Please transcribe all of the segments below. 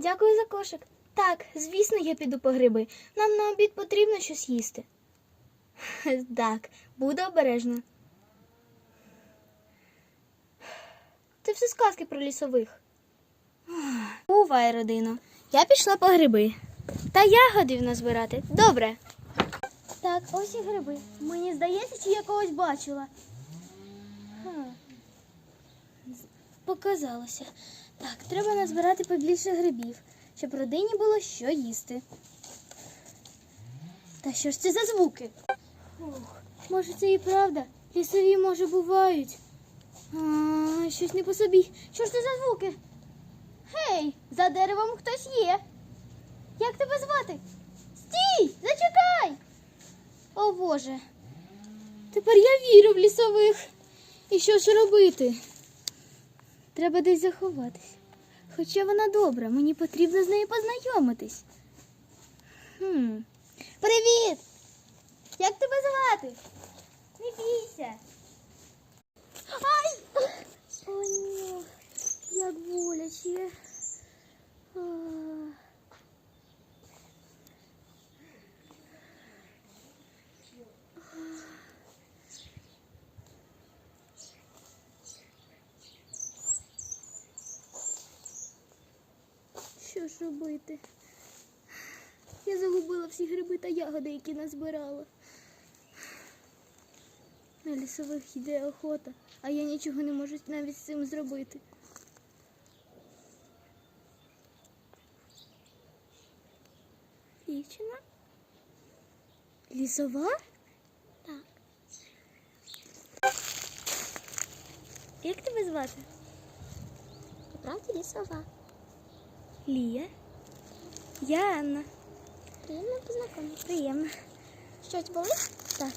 Дякую за кошик. Так, звісно, я піду по гриби. Нам на обід потрібно щось їсти. Так, буду обережна. Це все сказки про лісових. Бувай, родино. Я пішла по гриби. Та ягодів назбирати. Добре. Так, ось і гриби. Мені здається, чи я когось бачила. Показалося. Так, треба назбирати побільше грибів, щоб родині було що їсти. Та що ж це за звуки? Ох, може, це і правда? Лісові, може, бувають. А, щось не по собі. Що ж це за звуки? Гей, за деревом хтось є. Як тебе звати? Стій! Зачекай! О Боже. Тепер я вірю в лісових. І що ж робити? Треба десь заховатись. Хоча вона добра, мені потрібно з нею познайомитись. Хм. Привіт! Як тебе звати? Не бійся. Ай! О, ні, як боляче. А. Що ж робити? Я загубила всі гриби та ягоди, які назбирала. На лісових йде охота, а я нічого не можу навіть з цим зробити. Дівчина? Лісова? Так. Як тебе звати? Правда лісова. Лія. Я Анна. Приємно познайомитися. Приємно. Щось болить? Так.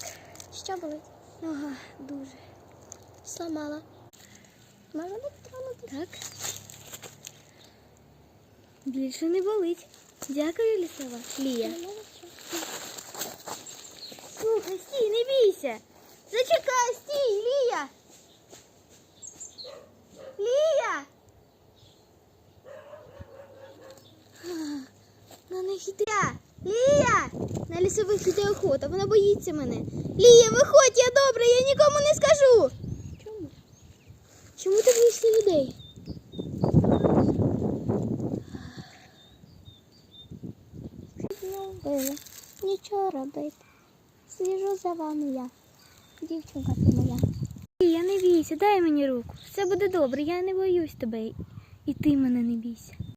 Що болить? Ага, дуже. Сломала. Може бути тронути? Так. Більше не болить. Дякую, лісова. Лія. Слухай, стій, не бійся. Зачекай, стій. Лія. А, На них. Лія! На лісових йде охота, вона боїться мене. Лія, виходь, я добра, я нікому не скажу. Чому? Чому ти боїшся людей? Нічого робити. Сліжу за вами я. Дівчинка ти моя. Лія, не бійся, дай мені руку. Все буде добре, я не боюсь тебе. І ти мене не бійся.